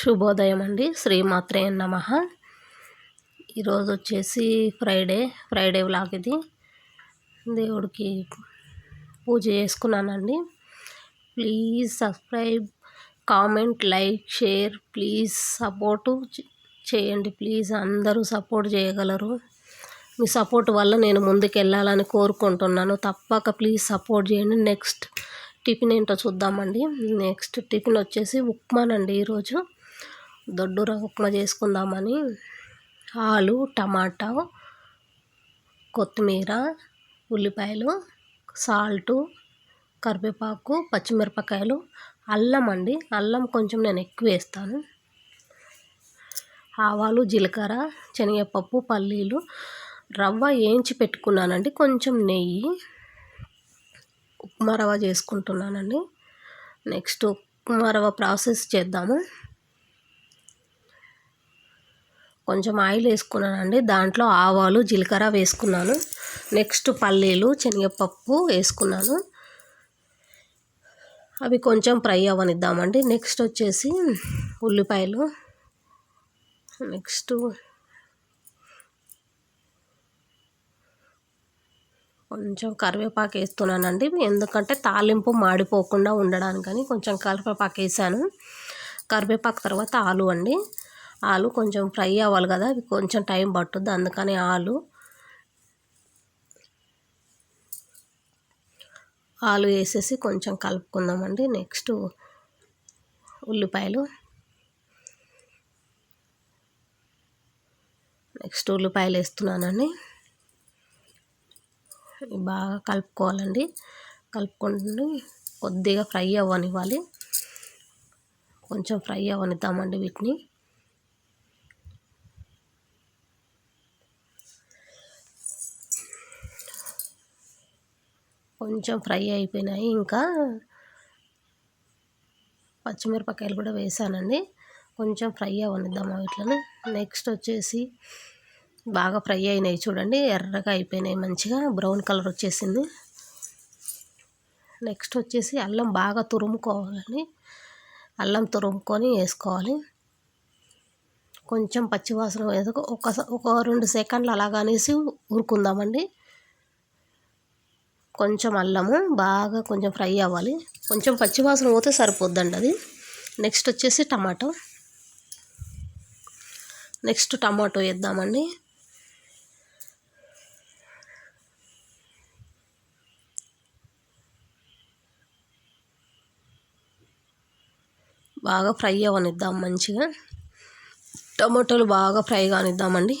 శుభోదయం అండి శ్రీమాత్రే నమ. ఈరోజు వచ్చేసి ఫ్రైడే ఫ్రైడే వ్లాగ్ ఇది. దేవుడికి పూజ చేసుకున్నానండి. Please subscribe comment like share please support చేయండి. ప్లీజ్ అందరూ సపోర్ట్ చేయగలరు. మీ సపోర్ట్ వల్ల నేను ముందుకు వెళ్ళాలని కోరుకుంటున్నాను. తప్పక ప్లీజ్ సపోర్ట్ చేయండి. నెక్స్ట్ టిఫిన్ ఏంటో చూద్దామండి. నెక్స్ట్ టిఫిన్ వచ్చేసి ఉప్మానండి ఈరోజు. దొడ్డూర ఉప్మా చేసుకుందామని ఆలు టమాటా కొత్తిమీర ఉల్లిపాయలు సాల్టు కరివేపాకు పచ్చిమిరపకాయలు అల్లం అండి. అల్లం కొంచెం నేను ఎక్కువ వేస్తాను. ఆవాలు జీలకర్ర శనగపప్పు పల్లీలు రవ్వ వేయించి పెట్టుకున్నానండి. కొంచెం నెయ్యి ఉప్మా రవ్వ చేసుకుంటున్నానండి. నెక్స్ట్ ఉప్మా రవ్వ ప్రాసెస్ చేద్దాము. కొంచెం ఆయిల్ వేసుకున్నానండి. దాంట్లో ఆవాలు జీలకర్ర వేసుకున్నాను. నెక్స్ట్ పల్లీలు శనగపప్పు వేసుకున్నాను. అవి కొంచెం ఫ్రై అవ్వనిద్దామండి. నెక్స్ట్ వచ్చేసి ఉల్లిపాయలు. నెక్స్ట్ కొంచెం కరివేపాకు వేస్తున్నానండి. ఎందుకంటే తాలింపు మాడిపోకుండా ఉండడానికని కొంచెం కరివేపాకు వేసాను. కరివేపాకు తర్వాత ఆలు అండి. ఆలు కొంచెం ఫ్రై అవ్వాలి కదా అవి కొంచెం టైం పట్టుద్ది అందుకని ఆలు. ఆలు వేసేసి కొంచెం కలుపుకుందామండి. నెక్స్ట్ ఉల్లిపాయలు. నెక్స్ట్ ఉల్లిపాయలు వేస్తున్నానండి. బాగా కలుపుకోవాలండి. కలుపుకొని కొద్దిగా ఫ్రై అవ్వనివ్వాలి. కొంచెం ఫ్రై అవ్వనిద్దామండి వీటిని. కొంచెం ఫ్రై అయిపోయినాయి. ఇంకా పచ్చిమిరపకాయలు కూడా వేసానండి. కొంచెం ఫ్రై అవ్వనిద్దాం వీటిని? నెక్స్ట్ వచ్చేసి బాగా ఫ్రై అయినాయి చూడండి. ఎర్రగా అయిపోయినాయి మంచిగా. బ్రౌన్ కలర్ వచ్చేసింది. నెక్స్ట్ వచ్చేసి అల్లం బాగా తురుముకోవాలని అల్లం తురుముకొని వేసుకోవాలి. కొంచెం పచ్చివాసన ఒక ఒక రెండు సెకండ్లు అలాగనేసి ఊరుకుందామండి. కొంచెం అల్లము బాగా కొంచెం ఫ్రై అవ్వాలి. కొంచెం పచ్చివాసన పోతే సరిపోద్దండి అది. నెక్స్ట్ వచ్చేసి టమాటో. Next tomato వేద్దామండి. బాగా ఫ్రై అవ్వనిద్దాం మంచిగా. టమాటోలు బాగా ఫ్రై కానిద్దామండి.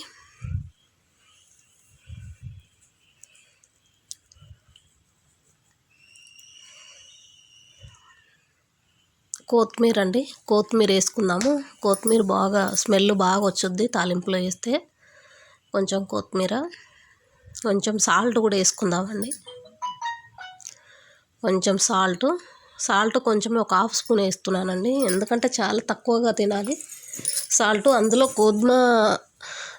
కొత్తిమీర అండి కొత్తిమీర వేసుకుందాము. కొత్తిమీర బాగా స్మెల్ బాగా వచ్చుద్ది తాలింపులో వేస్తే. కొంచెం కొత్తిమీర కొంచెం సాల్ట్ కూడా వేసుకుందామండి. కొంచెం సాల్ట్. సాల్ట్ కొంచెం ఒక హాఫ్ స్పూన్ వేస్తున్నానండి. ఎందుకంటే చాలా తక్కువగా తినాలి. సాల్ట్ అందులో గోధుమ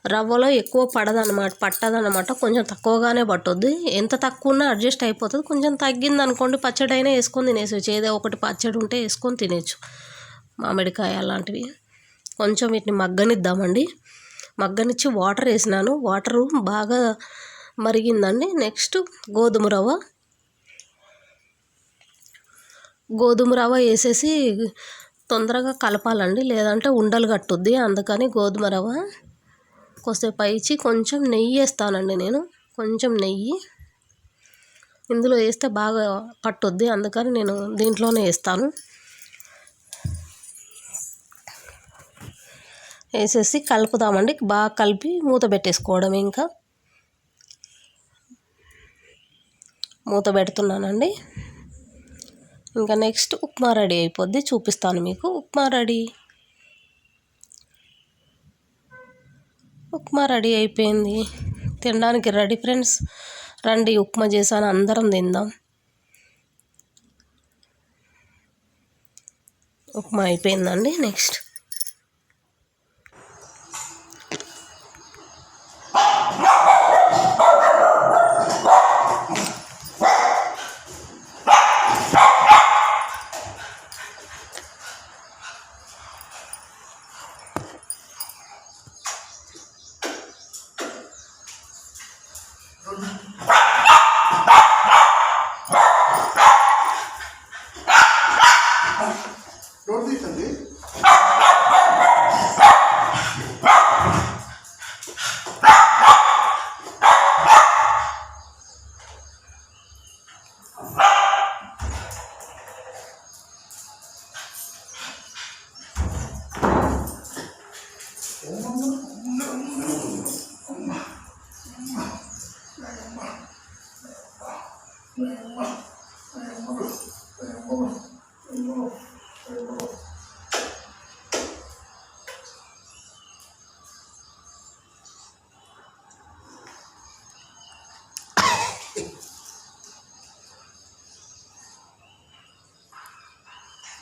రవ్వలో ఎక్కువ పడదనమాట పట్టదనమాట. కొంచెం తక్కువగానే పట్టుద్ది. ఎంత తక్కువ ఉన్నా అడ్జస్ట్ అయిపోతుంది. కొంచెం తగ్గింది అనుకోండి పచ్చడి అయినా వేసుకొని తినేసి ఏదో ఒకటి పచ్చడి ఉంటే వేసుకొని తినేచ్చు మామిడికాయ అలాంటివి. కొంచెం వీటిని మగ్గనిద్దామండి. మగ్గనిచ్చి వాటర్ వేసినాను. వాటరు బాగా మరిగిందండి. నెక్స్ట్ గోధుమ రవ్వ. గోధుమ రవ్వ వేసేసి తొందరగా కలపాలండి. లేదంటే ఉండలు కట్టుద్ది. అందుకని గోధుమ రవ్వ. కొద్దిసేపు పైచి కొంచెం నెయ్యి వేస్తానండి నేను. కొంచెం నెయ్యి. ఇందులో వేస్తే బాగా పట్టుద్ది. అందుకని నేను దీంట్లోనే వేస్తాను. వేసేసి కలుపుదామండి. బాగా కలిపి మూత పెట్టేసుకోవడం ఇంకా. మూత పెడుతున్నానండి. ఇంకా నెక్స్ట్ ఉప్మా రెడీ అయిపోద్ది. చూపిస్తాను మీకు. ఉప్మా రెడీ. ఉప్మా రెడీ అయిపోయింది. తినడానికి రెడీ ఫ్రెండ్స్. రండి ఉప్మా చేశాను. అందరం తిందాం. ఉప్మా అయిపోయిందండి. నెక్స్ట్.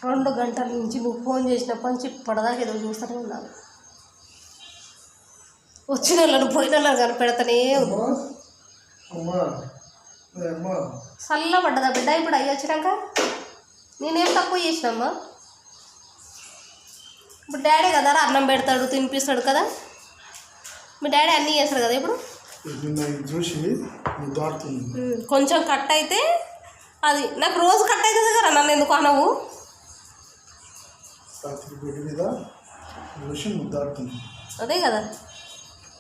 రెండు గంటల నుంచి నువ్వు ఫోన్ చేసినప్పటి నుంచి ఇప్పటిదాకా ఏదో చూస్తూనే ఉన్నాను. వచ్చిన వాళ్ళను పోయిన వాళ్ళని కనిపెడతానే ఉంది. అమ్మా చల్ల పడ్డదా బిడ్డ ఇప్పుడు అయ్యి వచ్చినాక? నేనేం తక్కువ చేసినమ్మా? ఇప్పుడు డాడీ కదా అన్నం పెడతాడు తినిపిస్తాడు కదా? మీ డాడీ అన్నీ చేస్తాడు కదా ఇప్పుడు? చూసి కొంచెం కట్ అయితే అది నాకు రోజు కట్ అవుతుంది కదా నన్ను ఎందుకు అనవు? అదే కదా.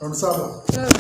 రెండు సార్లు. ఉమ్.